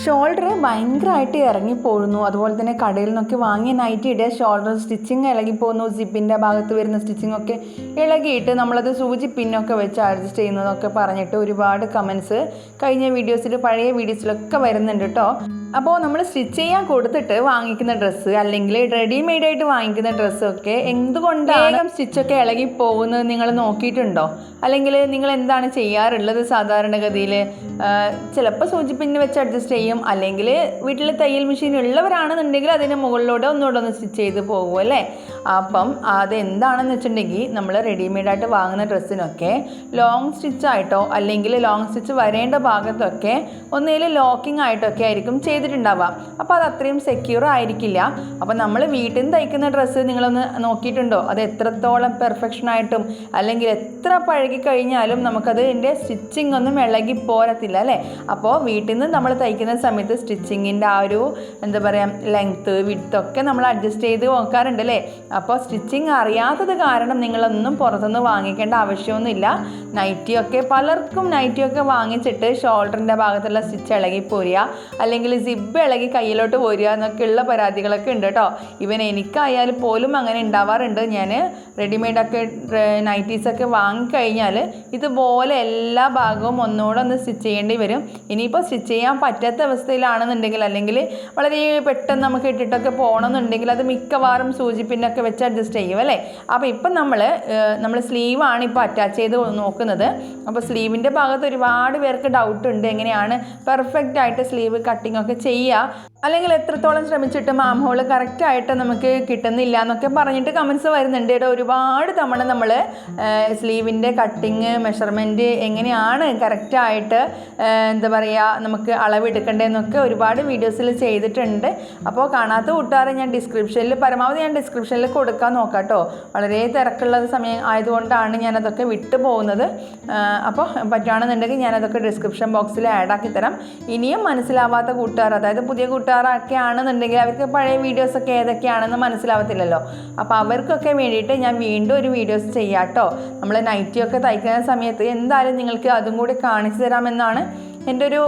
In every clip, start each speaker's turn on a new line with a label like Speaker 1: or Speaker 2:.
Speaker 1: Shoulder ഭയങ്കരമായിട്ട് ഇറങ്ങിപ്പോഴുന്നു അതുപോലെ തന്നെ കടയിൽ നിന്നൊക്കെ വാങ്ങിയ നൈറ്റി ഇടുക ഷോൾഡർ സ്റ്റിച്ചിങ് ഇളകിപ്പോകുന്നു. സിപ്പിന്റെ ഭാഗത്ത് വരുന്ന സ്റ്റിച്ചിങ് ഒക്കെ ഇളകിയിട്ട് നമ്മളത് സൂചി പിന്നൊക്കെ വെച്ച് അഡ്ജസ്റ്റ് ചെയ്യുന്നതൊക്കെ പറഞ്ഞിട്ട് ഒരുപാട് കമൻസ് കഴിഞ്ഞ വീഡിയോസിൽ പഴയ വീഡിയോസിലൊക്കെ വരുന്നുണ്ട് കേട്ടോ അപ്പോൾ നമ്മൾ സ്റ്റിച്ച് ചെയ്യാൻ കൊടുത്തിട്ട് വാങ്ങിക്കുന്ന ഡ്രസ്സ് അല്ലെങ്കിൽ റെഡിമെയ്ഡ് ആയിട്ട് വാങ്ങിക്കുന്ന ഡ്രസ്സൊക്കെ എന്തുകൊണ്ടാണ് സ്റ്റിച്ചൊക്കെ ഇളകി പോകുന്നത് നിങ്ങൾ നോക്കിയിട്ടുണ്ടോ? അല്ലെങ്കിൽ നിങ്ങൾ എന്താണ് ചെയ്യാറുള്ളത് സാധാരണഗതിയിൽ ചിലപ്പോൾ സൂചിപ്പിന് വെച്ച് അഡ്ജസ്റ്റ് ചെയ്യും. അല്ലെങ്കിൽ വീട്ടിൽ തയ്യൽ മെഷീൻ ഉള്ളവരാണെന്നുണ്ടെങ്കിൽ അതിന് മുകളിലൂടെ ഒന്നുകൂടെ ഒന്ന് സ്റ്റിച്ച് ചെയ്ത് പോകും അല്ലേ? അപ്പം അത് എന്താണെന്ന് വെച്ചിട്ടുണ്ടെങ്കിൽ നമ്മൾ റെഡിമെയ്ഡായിട്ട് വാങ്ങുന്ന ഡ്രസ്സിനൊക്കെ ലോങ് സ്റ്റിച്ചായിട്ടോ അല്ലെങ്കിൽ ലോങ് സ്റ്റിച്ച് വരേണ്ട ഭാഗത്തൊക്കെ ഒന്നുകിൽ ലോക്കിംഗ് ആയിട്ടൊക്കെ ആയിരിക്കും ചെയ്തിട്ടുണ്ടാവുക അപ്പോൾ അത് അത്രയും സെക്യൂർ ആയിരിക്കില്ല. അപ്പോൾ നമ്മൾ വീട്ടിൽ നിന്ന് തയ്ക്കുന്ന ഡ്രസ്സ് നിങ്ങളൊന്ന് നോക്കിയിട്ടുണ്ടോ? അത് എത്രത്തോളം പെർഫെക്ഷൻ ആയിട്ടും അല്ലെങ്കിൽ എത്ര പഴകി കഴിഞ്ഞാലും നമുക്കത് ഇതിന്റെ സ്റ്റിച്ചിങ് ഒന്നും ഇളകി പോരത്തില്ല അല്ലേ? അപ്പോൾ വീട്ടിൽ നിന്ന് നമ്മൾ തയ്ക്കുന്ന സമയത്ത് സ്റ്റിച്ചിങ്ങിന്റെ ആ ഒരു എന്താ പറയുക ലെങ്ത്ത് വിഡ്ത്തൊക്കെ നമ്മൾ അഡ്ജസ്റ്റ് ചെയ്ത് നോക്കാറുണ്ട് അല്ലേ? അപ്പോൾ സ്റ്റിച്ചിങ് അറിയാത്തത് കാരണം നിങ്ങളൊന്നും പുറത്തുനിന്ന് വാങ്ങിക്കേണ്ട ആവശ്യമൊന്നുമില്ല. നൈറ്റിയൊക്കെ പലർക്കും നൈറ്റിയൊക്കെ വാങ്ങിച്ചിട്ട് ഷോൾഡറിന്റെ ഭാഗത്തുള്ള സ്റ്റിച്ച് ഇളകി പോരുക. അല്ലെങ്കിൽ സിബ് ഇളകി കയ്യിലോട്ട് പോരുക എന്നൊക്കെയുള്ള പരാതികളൊക്കെ ഉണ്ട് കേട്ടോ. ഇവൻ എനിക്കായാലും പോലും അങ്ങനെ ഉണ്ടാവാറുണ്ട്. ഞാൻ റെഡിമെയ്ഡൊക്കെ നൈറ്റീസൊക്കെ വാങ്ങിക്കഴിഞ്ഞാൽ ഇതുപോലെ എല്ലാ ഭാഗവും ഒന്നുകൂടെ ഒന്ന് സ്റ്റിച്ച് ചെയ്യേണ്ടി വരും. ഇനിയിപ്പോൾ സ്റ്റിച്ച് ചെയ്യാൻ പറ്റാത്ത അവസ്ഥയിലാണെന്നുണ്ടെങ്കിൽ അല്ലെങ്കിൽ വളരെ പെട്ടെന്ന് നമുക്ക് ഇട്ടിട്ടൊക്കെ പോകണമെന്നുണ്ടെങ്കിൽ അത് മിക്കവാറും സൂചി വെച്ച് അഡ്ജസ്റ്റ് ചെയ്യും അല്ലേ? അപ്പോൾ ഇപ്പം നമ്മൾ നമ്മൾ സ്ലീവാണ് ഇപ്പോൾ അറ്റാച്ച് ചെയ്ത് നോക്കുന്നത്. അപ്പോൾ സ്ലീവിന്റെ ഭാഗത്ത് ഒരുപാട് പേർക്ക് ഡൗട്ട് ഉണ്ട് എങ്ങനെയാണ് പെർഫെക്റ്റ് ആയിട്ട് സ്ലീവ് കട്ടിംഗ് ഒക്കെ ചെയ്യുക. അല്ലെങ്കിൽ എത്രത്തോളം ശ്രമിച്ചിട്ടും ആം ഹോൾ കറക്റ്റായിട്ട് നമുക്ക് കിട്ടുന്നില്ല എന്നൊക്കെ പറഞ്ഞിട്ട് കമൻസ് വരുന്നുണ്ട്. ഇവിടെ ഒരുപാട് തവണ നമ്മൾ സ്ലീവിന്റെ കട്ടിങ് മെഷർമെന്റ് എങ്ങനെയാണ് കറക്റ്റായിട്ട് എന്താ പറയുക നമുക്ക് അളവെടുക്കേണ്ടതെന്നൊക്കെ ഒരുപാട് വീഡിയോസിൽ ചെയ്തിട്ടുണ്ട്. അപ്പോൾ കാണാത്ത കൂട്ടുകാരെ ഞാൻ ഡിസ്ക്രിപ്ഷനിൽ പരമാവധി ഞാൻ ഡിസ്ക്രിപ്ഷനിൽ കൊടുക്കാൻ നോക്കാം കേട്ടോ വളരെ തിരക്കുള്ള സമയം ആയതുകൊണ്ടാണ് ഞാനതൊക്കെ വിട്ടു പോകുന്നത്. അപ്പോൾ പറ്റുകയാണെന്നുണ്ടെങ്കിൽ ഞാനതൊക്കെ ഡിസ്ക്രിപ്ഷൻ ബോക്സിൽ ആഡ് ആക്കി തരാം. ഇനിയും മനസ്സിലാവാത്ത കൂട്ടുകാർ അതായത് പുതിയ ആണെന്നുണ്ടെങ്കിൽ അവർക്ക് പഴയ വീഡിയോസൊക്കെ ഏതൊക്കെയാണെന്ന് മനസ്സിലാവത്തില്ലല്ലോ. അപ്പോൾ അവർക്കൊക്കെ വേണ്ടിയിട്ട് ഞാൻ വീണ്ടും ഒരു വീഡിയോസ് ചെയ്യാം കേട്ടോ. നമ്മൾ നൈറ്റിയൊക്കെ തയ്ക്കുന്ന സമയത്ത് എന്തായാലും നിങ്ങൾക്ക് അതും കൂടി കാണിച്ചു തരാമെന്നാണ് എന്റെ ഒരു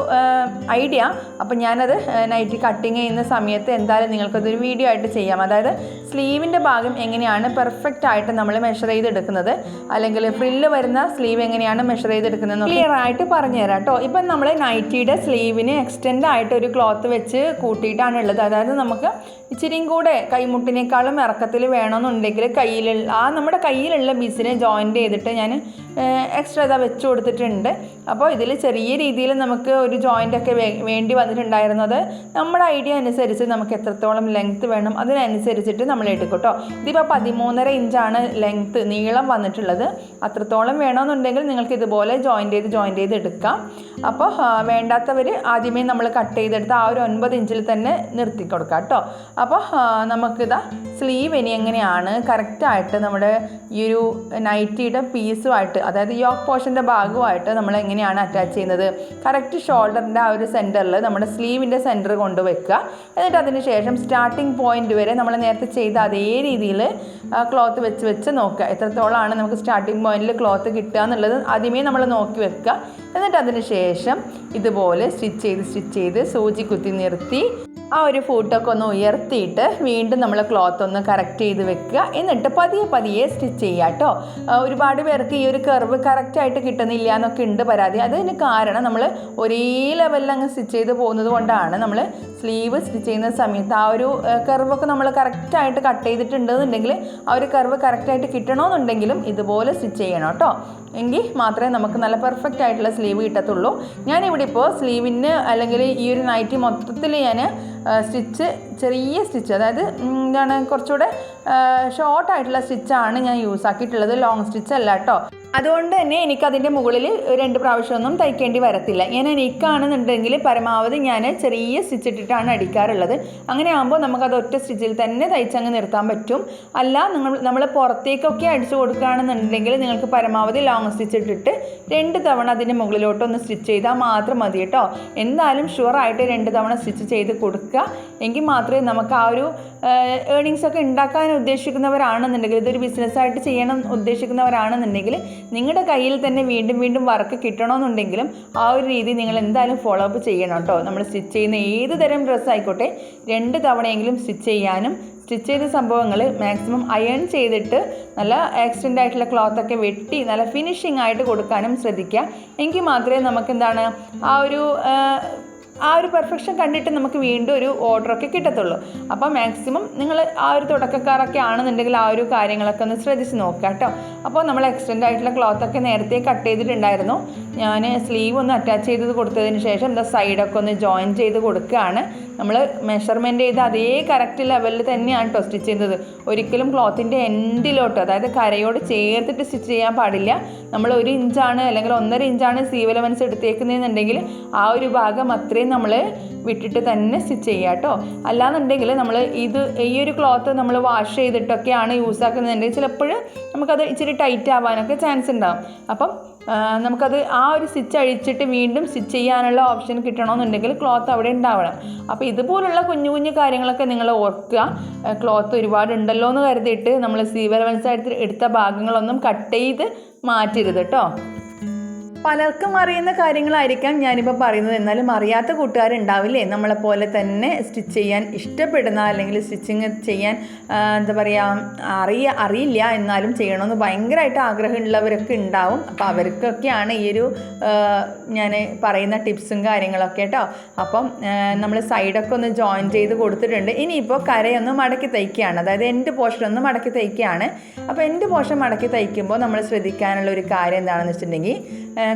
Speaker 1: ഐഡിയ. അപ്പോൾ ഞാനത് നൈറ്റി കട്ടിങ് ചെയ്യുന്ന സമയത്ത് എന്തായാലും നിങ്ങൾക്കതൊരു വീഡിയോ ആയിട്ട് ചെയ്യാം. അതായത് സ്ലീവിന്റെ ഭാഗം എങ്ങനെയാണ് പെർഫെക്റ്റ് ആയിട്ട് നമ്മൾ മെഷർ ചെയ്തെടുക്കുന്നത്? അല്ലെങ്കിൽ ഫ്രില്ല് വരുന്ന സ്ലീവ് എങ്ങനെയാണ് മെഷർ ചെയ്തെടുക്കുന്നത് ക്ലിയർ ആയിട്ട് പറഞ്ഞു തരാം കേട്ടോ. ഇപ്പം നമ്മൾ നൈറ്റിയുടെ സ്ലീവിന് എക്സ്റ്റെൻഡ് ആയിട്ട് ഒരു ക്ലോത്ത് വെച്ച് കൂട്ടിയിട്ടാണ് ഉള്ളത്. അതായത് നമുക്ക് ഇച്ചിരിയും കൂടെ കൈമുട്ടിനേക്കാളും ഇറക്കത്തിൽ വേണമെന്നുണ്ടെങ്കിൽ കയ്യിലുള്ള ആ നമ്മുടെ കയ്യിലുള്ള ബീസിനെ ജോയിന്റ് ചെയ്തിട്ട് ഞാൻ എക്സ്ട്രാ ഇതാ വെച്ച് കൊടുത്തിട്ടുണ്ട്. അപ്പോൾ ഇതിൽ ചെറിയ രീതിയിൽ നമുക്ക് ഒരു ജോയിന്റ് ഒക്കെ വേണ്ടി വന്നിട്ടുണ്ടായിരുന്നത് നമ്മുടെ ഐഡിയ അനുസരിച്ച് നമുക്ക് എത്രത്തോളം ലെങ്ത്ത് വേണം അതിനനുസരിച്ചിട്ട് നമ്മൾ എടുക്കും കേട്ടോ ഇതിപ്പോൾ പതിമൂന്നര ഇഞ്ചാണ് ലെങ്ത്ത് നീളം വന്നിട്ടുള്ളത്. അത്രത്തോളം വേണമെന്നുണ്ടെങ്കിൽ നിങ്ങൾക്ക് ഇതുപോലെ ജോയിന്റ് ചെയ്ത് ജോയിന്റ് ചെയ്ത് എടുക്കാം. അപ്പോൾ വേണ്ടാത്തവർ ആദ്യമേ നമ്മൾ കട്ട് ചെയ്തെടുത്ത് ആ ഒരു ഒൻപത് ഇഞ്ചിൽ തന്നെ നിർത്തി കൊടുക്കാം കേട്ടോ അപ്പോൾ നമുക്കിതാ സ്ലീവ് ഇനി എങ്ങനെയാണ്? കറക്റ്റായിട്ട് നമ്മുടെ ഈ ഒരു നൈറ്റിയുടെ പീസുമായിട്ട് അതായത് യോക്ക് പോർഷന്റെ ഭാഗമായിട്ട് നമ്മൾ എങ്ങനെയാണ് അറ്റാച്ച് ചെയ്യുന്നത്? കറക്റ്റ് ഷോൾഡറിന്റെ ആ ഒരു സെന്ററിൽ നമ്മുടെ സ്ലീവിന്റെ സെന്റർ കൊണ്ടുവയ്ക്കുക എന്നിട്ട് അതിന് ശേഷം സ്റ്റാർട്ടിങ് പോയിന്റ് വരെ നമ്മൾ നേരത്തെ ചെയ്ത അതേ രീതിയിൽ ക്ലോത്ത് വെച്ച് വെച്ച് നോക്കുക. എത്രത്തോളമാണ് നമുക്ക് സ്റ്റാർട്ടിംഗ് പോയിന്റിൽ ക്ലോത്ത് കിട്ടുക എന്നുള്ളത് ആദ്യമേ നമ്മൾ നോക്കി വെക്കുക. എന്നിട്ട് അതിന് ശേഷം ഇതുപോലെ സ്റ്റിച്ച് ചെയ്ത് സ്റ്റിച്ച് ചെയ്ത് സൂചി കുത്തി നിർത്തി. ആ ഒരു ഫൂട്ടൊക്കെ ഒന്ന് ഉയർത്തിയിട്ട് വീണ്ടും നമ്മൾ ക്ലോത്ത് ഒന്ന് കറക്റ്റ് ചെയ്ത് വെക്കുക. എന്നിട്ട് പതിയെ പതിയെ സ്റ്റിച്ച് ചെയ്യുക കേട്ടോ ഒരുപാട് പേർക്ക് ഈ ഒരു കർവ് കറക്റ്റായിട്ട് കിട്ടുന്നില്ല എന്നൊക്കെ ഉണ്ട് പരാതി. അതിന് കാരണം നമ്മൾ ഒരേ ലെവലിൽ അങ്ങ് സ്റ്റിച്ച് ചെയ്ത് പോകുന്നത് കൊണ്ടാണ് നമ്മൾ സ്ലീവ് സ്റ്റിച്ച് ചെയ്യുന്ന സമയത്ത് ആ ഒരു കർവൊക്കെ നമ്മൾ കറക്റ്റായിട്ട് കട്ട് ചെയ്തിട്ടുണ്ടെന്നുണ്ടെങ്കിൽ ആ ഒരു കർവ് കറക്റ്റായിട്ട് കിട്ടണമെന്നുണ്ടെങ്കിലും ഇതുപോലെ സ്റ്റിച്ച് ചെയ്യണം കേട്ടോ എങ്കിൽ മാത്രമേ നമുക്ക് നല്ല പെർഫെക്റ്റ് ആയിട്ടുള്ള സ്ലീവ് കിട്ടത്തുള്ളൂ. ഞാനിവിടെ ഇപ്പോൾ സ്ലീവിന് അല്ലെങ്കിൽ ഈ ഒരു നൈറ്റി മൊത്തത്തിൽ ഞാൻ സ്റ്റിച്ച് ചെറിയ സ്റ്റിച്ച് അതായത് എന്താണ് കുറച്ചുകൂടെ ഷോർട്ടായിട്ടുള്ള സ്റ്റിച്ചാണ് ഞാൻ യൂസ് ആക്കിയിട്ടുള്ളത്. ലോങ് സ്റ്റിച്ച് അല്ല കേട്ടോ. അതുകൊണ്ട് തന്നെ എനിക്കതിന്റെ മുകളിൽ രണ്ട് പ്രാവശ്യമൊന്നും തയ്ക്കേണ്ടി വരത്തില്ല. ഞാൻ എനിക്കാണെന്നുണ്ടെങ്കിൽ പരമാവധി ഞാൻ ചെറിയ സ്റ്റിച്ച് ഇട്ടിട്ടാണ് അടിക്കാറുള്ളത്. അങ്ങനെ ആകുമ്പോൾ നമുക്കത് ഒറ്റ സ്റ്റിച്ചിൽ തന്നെ തയ്ച്ചങ്ങ് നിർത്താൻ പറ്റും. അല്ല നിങ്ങൾ നമ്മൾ പുറത്തേക്കൊക്കെ അടിച്ചു കൊടുക്കുകയാണെന്നുണ്ടെങ്കിൽ നിങ്ങൾക്ക് പരമാവധി ലോങ് സ്റ്റിച്ച് ഇട്ടിട്ട് രണ്ട് തവണ അതിന്റെ മുകളിലോട്ടൊന്ന് സ്റ്റിച്ച് ചെയ്താൽ മാത്രം മതി കേട്ടോ. എന്തായാലും ഷുവറായിട്ട് രണ്ട് തവണ സ്റ്റിച്ച് ചെയ്ത് കൊടുക്കുക. എങ്കിൽ മാത്രമേ നമുക്ക് ആ ഒരു ഏണിങ്സ് ഒക്കെ ഉണ്ടാക്കാൻ ഉദ്ദേശിക്കുന്നവരാണെന്നുണ്ടെങ്കിൽ ഇതൊരു ബിസിനസ്സായിട്ട് ചെയ്യണം ഉദ്ദേശിക്കുന്നവരാണെന്നുണ്ടെങ്കിൽ നിങ്ങളുടെ കയ്യിൽ തന്നെ വീണ്ടും വീണ്ടും വർക്ക് കിട്ടണമെന്നുണ്ടെങ്കിലും ആ ഒരു രീതി നിങ്ങൾ എന്തായാലും ഫോളോ അപ്പ് ചെയ്യണം കേട്ടോ നമ്മൾ സ്റ്റിച്ച് ചെയ്യുന്ന ഏത് തരം ഡ്രസ്സ് ആയിക്കോട്ടെ രണ്ട് തവണയെങ്കിലും സ്റ്റിച്ച് ചെയ്യാനും സ്റ്റിച്ച് ചെയ്ത സംഭവങ്ങൾ മാക്സിമം അയൺ ചെയ്തിട്ട് നല്ല ആക്സിഡന്റ് ആയിട്ടുള്ള ക്ലോത്ത് ഒക്കെ വെട്ടി നല്ല ഫിനിഷിംഗ് ആയിട്ട് കൊടുക്കാനും ശ്രദ്ധിക്കുക. എങ്കിൽ മാത്രമേ നമുക്ക് എന്താണ് ആ ഒരു ആ, ഒരു പെർഫെക്ഷൻ കണ്ടിട്ട് നമുക്ക് വീണ്ടും ഒരു ഓർഡറൊക്കെ കിട്ടത്തുള്ളൂ. അപ്പോൾ മാക്സിമം നിങ്ങൾ ആ ഒരു തുടക്കക്കാരൊക്കെ ആണെന്നുണ്ടെങ്കിൽ ആ ഒരു കാര്യങ്ങളൊക്കെ ഒന്ന് ശ്രദ്ധിച്ച് നോക്കുക കേട്ടോ. അപ്പോൾ നമ്മൾ എക്സ്റ്റൻഡ് ആയിട്ടുള്ള ക്ലോത്തൊക്കെ നേരത്തെ കട്ട് ചെയ്തിട്ടുണ്ടായിരുന്നു. ഞാൻ സ്ലീവ് ഒന്ന് അറ്റാച്ച് ചെയ്തത് കൊടുത്തതിന് ശേഷം എന്താ സൈഡൊക്കെ ഒന്ന് ജോയിൻ ചെയ്ത് കൊടുക്കുകയാണ്. നമ്മൾ മെഷർമെന്റ് ചെയ്ത് അതേ കറക്റ്റ് ലെവലിൽ തന്നെയാണ് കേട്ടോ സ്റ്റിച്ച് ചെയ്യുന്നത് ഒരിക്കലും ക്ലോത്തിന്റെ എൻഡിലോട്ട് അതായത് കരയോട് ചേർത്തിട്ട് സ്റ്റിച്ച് ചെയ്യാൻ പാടില്ല. നമ്മൾ ഒരു ഇഞ്ചാണ് അല്ലെങ്കിൽ ഒന്നര ഇഞ്ചാണ് സീവ് ലെവൻസ് എടുത്തേക്കുന്നതെന്നുണ്ടെങ്കിൽ ആ ഒരു ഭാഗം അത്രയും നമ്മൾ വിട്ടിട്ട് തന്നെ സ്റ്റിച്ച് ചെയ്യുക കേട്ടോ അല്ലാന്നുണ്ടെങ്കിൽ നമ്മൾ ഇത് ഈ ഒരു ക്ലോത്ത് നമ്മൾ വാഷ് ചെയ്തിട്ടൊക്കെയാണ് യൂസ് ആക്കുന്നതെങ്കിൽ ചിലപ്പോൾ നമുക്കത് ഇച്ചിരി ടൈറ്റ് ആവാനൊക്കെ ചാൻസ് ഉണ്ടാകും അപ്പം നമുക്കത് ആ ഒരു സ്റ്റിച്ച് അഴിച്ചിട്ട് വീണ്ടും സ്റ്റിച്ച് ചെയ്യാനുള്ള ഓപ്ഷൻ കിട്ടണമെന്നുണ്ടെങ്കിൽ ക്ലോത്ത് അവിടെ ഉണ്ടാവണം അപ്പോൾ ഇതുപോലുള്ള കുഞ്ഞു കുഞ്ഞു കാര്യങ്ങളൊക്കെ നിങ്ങൾ ഓർക്കുക. ക്ലോത്ത് ഒരുപാടുണ്ടല്ലോ എന്ന് കരുതിയിട്ട് നമ്മൾ സീവലവൻസ് ആയിട്ട് എടുത്ത ഭാഗങ്ങളൊന്നും കട്ട് ചെയ്ത് മാറ്റരുത് കേട്ടോ പലർക്കും അറിയുന്ന കാര്യങ്ങളായിരിക്കാം ഞാനിപ്പോൾ പറയുന്നത്. എന്നാലും അറിയാത്ത കൂട്ടുകാരുണ്ടാവില്ലേ? നമ്മളെപ്പോലെ തന്നെ സ്റ്റിച്ച് ചെയ്യാൻ ഇഷ്ടപ്പെടുന്ന അല്ലെങ്കിൽ സ്റ്റിച്ചിങ് ചെയ്യാൻ എന്താ പറയുക അറിയ അറിയില്ല എന്നാലും ചെയ്യണമെന്ന് ഭയങ്കരമായിട്ട് ആഗ്രഹമുള്ളവരൊക്കെ ഉണ്ടാവും. അപ്പോൾ അവർക്കൊക്കെയാണ് ഈ ഒരു ഞാൻ പറയുന്ന ടിപ്സും കാര്യങ്ങളൊക്കെ കേട്ടോ. അപ്പം നമ്മൾ സൈഡൊക്കെ ഒന്ന് ജോയിൻ ചെയ്ത് കൊടുത്തിട്ടുണ്ട്. ഇനിയിപ്പോൾ കരയൊന്ന് മടക്കി തയ്ക്കുകയാണ്. അതായത് എന്റെ പോഷൻ ഒന്ന് മടക്കി തയ്ക്കുകയാണ്. അപ്പോൾ എന്റെ പോഷൻ മടക്കി തയ്ക്കുമ്പോൾ നമ്മൾ ശ്രദ്ധിക്കാനുള്ള ഒരു കാര്യം എന്താണെന്ന് വെച്ചിട്ടുണ്ടെങ്കിൽ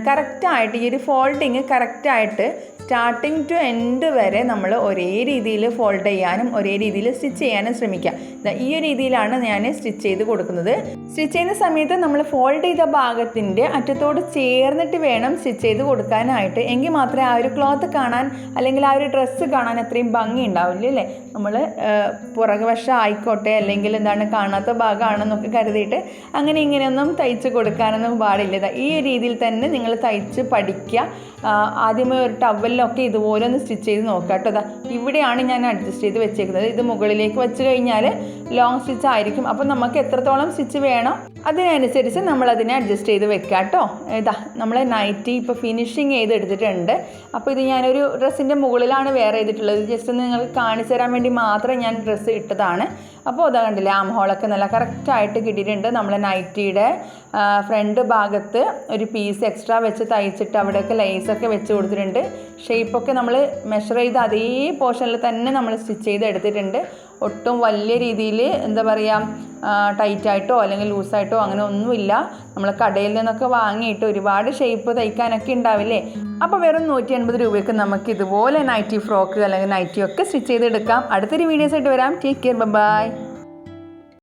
Speaker 1: കറക്റ്റായിട്ട് ഈ ഒരു ഫോൾഡിങ് കറക്റ്റായിട്ട് സ്റ്റാർട്ടിങ് ടു എൻഡ് വരെ നമ്മൾ ഒരേ രീതിയിൽ ഫോൾഡ് ചെയ്യാനും ഒരേ രീതിയിൽ സ്റ്റിച്ച് ചെയ്യാനും ശ്രമിക്കുക. ഈ ഒരു രീതിയിലാണ് ഞാൻ സ്റ്റിച്ച് ചെയ്ത് കൊടുക്കുന്നത്. സ്റ്റിച്ച് ചെയ്യുന്ന സമയത്ത് നമ്മൾ ഫോൾഡ് ചെയ്ത ഭാഗത്തിന്റെ അറ്റത്തോട് ചേർന്നിട്ട് വേണം സ്റ്റിച്ച് ചെയ്ത് കൊടുക്കാനായിട്ട്. എങ്കിൽ മാത്രമേ ആ ഒരു ക്ലോത്ത് കാണാൻ അല്ലെങ്കിൽ ആ ഒരു ഡ്രസ്സ് കാണാൻ അത്രയും ഭംഗി ഉണ്ടാവില്ല? അല്ലേ? നമ്മൾ പുറകുവശം ആയിക്കോട്ടെ അല്ലെങ്കിൽ എന്താണ് കാണാത്ത ഭാഗമാണെന്നൊക്കെ കരുതിയിട്ട് അങ്ങനെ ഇങ്ങനെയൊന്നും തയ്ച്ച് കൊടുക്കാനൊന്നും പാടില്ല. ഈ രീതിയിൽ തന്നെ നിങ്ങൾ തയ്ച്ച് പഠിക്കുക. ആദ്യമേ ഒരു ടവലിലൊക്കെ ഇതുപോലെ ഒന്ന് സ്റ്റിച്ച് ചെയ്ത് നോക്കുക കേട്ടോ. ഇവിടെയാണ് ഞാൻ അഡ്ജസ്റ്റ് ചെയ്ത് വെച്ചേക്കുന്നത്. ഇത് മുകളിലേക്ക് വെച്ച് കഴിഞ്ഞാൽ ലോങ് സ്റ്റിച്ച് ആയിരിക്കും. അപ്പം നമുക്ക് എത്രത്തോളം സ്റ്റിച്ച് വേണം അതിനനുസരിച്ച് നമ്മൾ അതിനെ അഡ്ജസ്റ്റ് ചെയ്ത് വെക്കുക കേട്ടോ ഇതാ നമ്മൾ നൈറ്റി ഇപ്പോൾ ഫിനിഷിങ് ചെയ്ത് എടുത്തിട്ടുണ്ട് അപ്പോൾ ഇത് ഞാനൊരു ഡ്രസ്സിന്റെ മുകളിലാണ് വെയർ ചെയ്തിട്ടുള്ളത്. ജസ്റ്റ് ഒന്ന് നിങ്ങൾക്ക് കാണിച്ചു തരാൻ വേണ്ടി മാത്രം ഞാൻ ഡ്രസ്സ് ഇട്ടതാണ്. അപ്പോൾ അതാ കണ്ടില്ലേ ആം ഹോളൊക്കെ നല്ല കറക്റ്റായിട്ട് കിട്ടിയിട്ടുണ്ട്. നമ്മൾ നൈറ്റിയുടെ ഫ്രണ്ട് ഭാഗത്ത് ഒരു പീസ് എക്സ്ട്രാ വെച്ച് തയ്ച്ചിട്ട് അവിടെയൊക്കെ ലൈസൊക്കെ വെച്ച് കൊടുത്തിട്ടുണ്ട്. ഷേപ്പൊക്കെ നമ്മൾ മെഷർ ചെയ്ത് അതേ പോർഷനിൽ തന്നെ നമ്മൾ സ്റ്റിച്ച് ചെയ്ത് എടുത്തിട്ടുണ്ട് ഒട്ടും വലിയ രീതിയിൽ എന്താ പറയുക ടൈറ്റായിട്ടോ അല്ലെങ്കിൽ ലൂസായിട്ടോ അങ്ങനെ ഒന്നുമില്ല. നമ്മൾ കടയിൽ നിന്നൊക്കെ വാങ്ങിയിട്ട് ഒരുപാട് ഷേപ്പ് തയ്ക്കാനൊക്കെ ഉണ്ടാവില്ലേ? അപ്പോൾ വെറും നൂറ്റി അൻപത് രൂപയ്ക്ക് നമുക്ക് ഇതുപോലെ നൈറ്റി ഫ്രോക്ക് അല്ലെങ്കിൽ നൈറ്റി ഒക്കെ സ്റ്റിച്ച് ചെയ്തെടുക്കാം. അടുത്തൊരു വീഡിയോസ് ആയിട്ട് വരാം. Take care bye